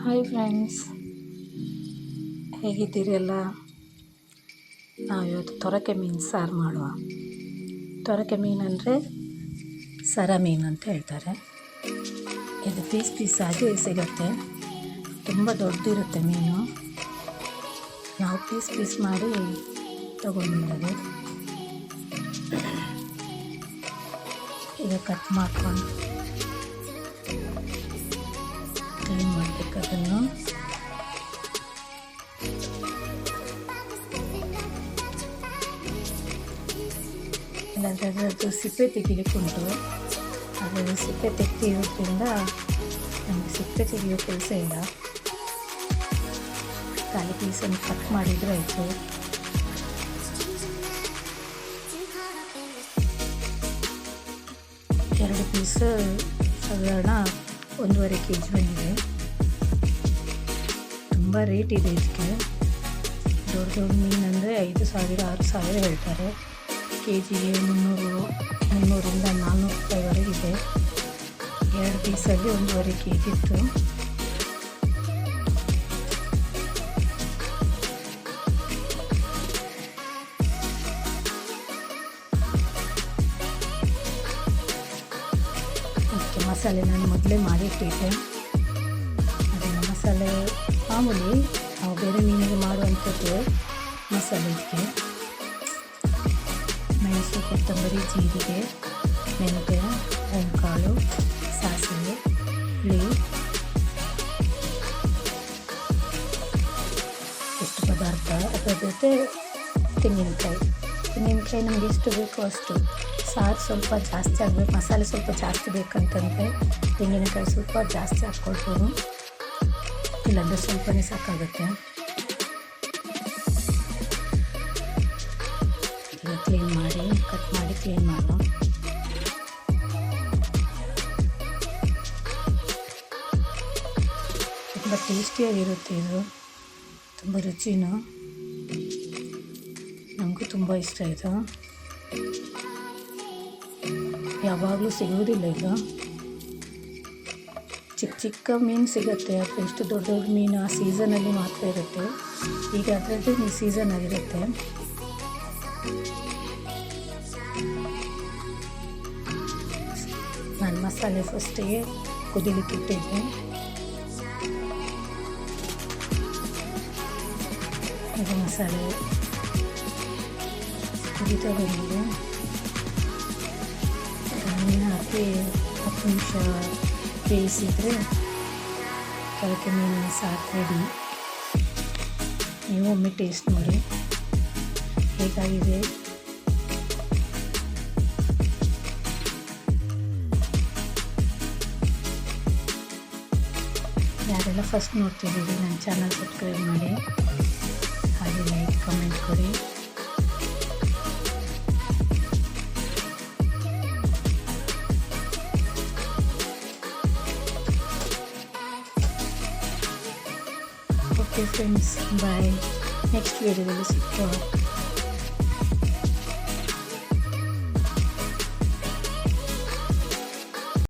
Hi friends ಹೇಗಿದ್ದೀರಿ ಎಲ್ಲ? ನಾವು ಇವತ್ತು ತೊರಕೆ ಮೀನು ಸಾರು ಮಾಡುವ. ತೊರಕೆ ಮೀನು ಅಂದರೆ ಸರ ಮೀನು ಅಂತ ಹೇಳ್ತಾರೆ. ಇದು ಪೀಸ್ ಪೀಸ್ ಆಗಿ ಸಿಗುತ್ತೆ. ತುಂಬ ದೊಡ್ಡದಿರುತ್ತೆ ಮೀನು. ನಾವು ಪೀಸ್ ಪೀಸ್ ಮಾಡಿ ತೊಗೊಂಡ್ಬಿಡೋದು ಈಗ ಕಟ್ ಮಾಡ್ಕೊಂಡು ಕ್ಲೀನ್ ಮಾಡಬೇಕು ಅದನ್ನು. ಇಲ್ಲಾಂದರೆ ಅದರದ್ದು ಸಿಪ್ಪೆ ತೆಗಿಲಿಕ್ಕುಂಟು ಅದನ್ನು ಸಿಪ್ಪೆ ತೆಗೆದಿರೋದ್ರಿಂದ ನಮಗೆ ಸಿಪ್ಪೆ ತೆಗೆಯೋ ಕೆಲಸ ಇಲ್ಲ. ಖಾಲಿ ಪೀಸನ್ನು ಕಟ್ ಮಾಡಿದರೆ ಆಯಿತು. ಎರಡು ಪೀಸ್ ಸಾಧಾರಣ ಒಂದೂವರೆ ಕೆ ಜಿ ಬಂದಿದೆ ತುಂಬ ರೇಟ್ ಇದೆ ಇದಕ್ಕೆ. ದೊಡ್ಡ ದೊಡ್ಡ ಮೀನು ಅಂದರೆ ಐದು ಸಾವಿರ, ಆರು ಸಾವಿರ ಹೇಳ್ತಾರೆ. ಕೆ ಜಿಗೆ ಮುನ್ನೂರು, ಮುನ್ನೂರಿಂದ ನಾನ್ನೂರು ರೂಪಾಯಿವರೆಗಿದೆ ಎರಡು ಪೀಸಲ್ಲಿ ಒಂದೂವರೆ ಕೆ ಜಿ ಇತ್ತು. ಮಸಾಲೆ ನಾನು ಮೊದಲೇ ಮಾಡಿಟ್ಟಿದ್ದೆ ಅದನ್ನು ಮಸಾಲೆ ಮಾಮೂಲಿ ನಾವು ಬೇರೆ ಮೀನಿಗೆ ಮಾಡುವಂಥದ್ದು ಮಸಾಲೆ ಇದಕ್ಕೆ. ಮೆಣಸು ಕೊತ್ತಂಬರಿ, ಜೀರಿಗೆ, ಮೆಂತ್ಯ ಕಾಳು ಸಾಸಿವೆ, ಹುಳಿ. ಇಷ್ಟು ಪದಾರ್ಥ ಅದರ ಜೊತೆ ತೆಂಗಿನಕಾಯಿ. ತೆಂಗಿನಕಾಯಿ ನಮ್ಗೆ ಎಷ್ಟು ಬೇಕೋ ಅಷ್ಟು ಸಾರು ಸ್ವಲ್ಪ ಜಾಸ್ತಿ ಆಗಬೇಕು, ಮಸಾಲೆ ಸ್ವಲ್ಪ ಜಾಸ್ತಿ ಬೇಕಂತಂದರೆ ತೆಂಗಿನಕಾಯಿ ಸ್ವಲ್ಪ ಜಾಸ್ತಿ ಹಾಕ್ಕೊಳ್ಬೋದು ಇಲ್ಲಾಂದರೆ ಸ್ವಲ್ಪನೇ ಸಾಕಾಗುತ್ತೆ. ಕ್ಲೀನ್ ಮಾಡಿ ಕಟ್ ಮಾಡಿ ಕ್ಲೀನ್ ಮಾಡೋ ತುಂಬ ಟೇಸ್ಟಿಯಾಗಿರುತ್ತೆ ಇದು. ತುಂಬ ರುಚಿನೂ ತುಂಬ ಇಷ್ಟ ಇದು ಯಾವಾಗಲೂ ಸಿಗೋದಿಲ್ಲ ಇದು ಚಿಕ್ಕ ಚಿಕ್ಕ ಮೀನು ಸಿಗುತ್ತೆ ಅಥವಾ ಎಷ್ಟು ದೊಡ್ಡ ದೊಡ್ಡ ಮೀನು ಆ ಸೀಸನಲ್ಲಿ ಮಾತ್ರ ಇರುತ್ತೆ. ಈಗ ಅದರದ್ದು ಈ ಸೀಸನ್ ಆಗಿರುತ್ತೆ ನಾನು ಮಸಾಲೆ ಫಸ್ಟಿಗೆ ಕುದಿಲಿಕ್ಕೆ ಇಟ್ಟಿದ್ದೆ. ಈಗ ಮಸಾಲೆ. ಕುದಿತಾ ಬಂದಿದೆ ಹಾಕಿ ಹತ್ತು ನಿಮಿಷ ಬೇಯಿಸಿದರೆ ಸಾಕು ರೆಡಿ ನೀವು ಒಮ್ಮೆ ಟೇಸ್ಟ್ ಮಾಡಿ ಹೇಗಾಗಿದೆ. ಯಾರೆಲ್ಲ ಫಸ್ಟ್ ನೋಡ್ತಿದ್ದೀರಿ, ನನ್ನ ಚಾನಲ್ ಸಬ್ಸ್ಕ್ರೈಬ್ ಮಾಡಿ, ಹಾಗೆ ಲೈಕ್ ಕಮೆಂಟ್ ಕೊಡಿ. ಓಕೆ ಫ್ರೆಂಡ್ಸ್ ಬಾಯ್ ನೆಕ್ಸ್ಟ್ ವೀಡಿಯೋದಲ್ಲಿ ಸಿಗ್ತೇವೆ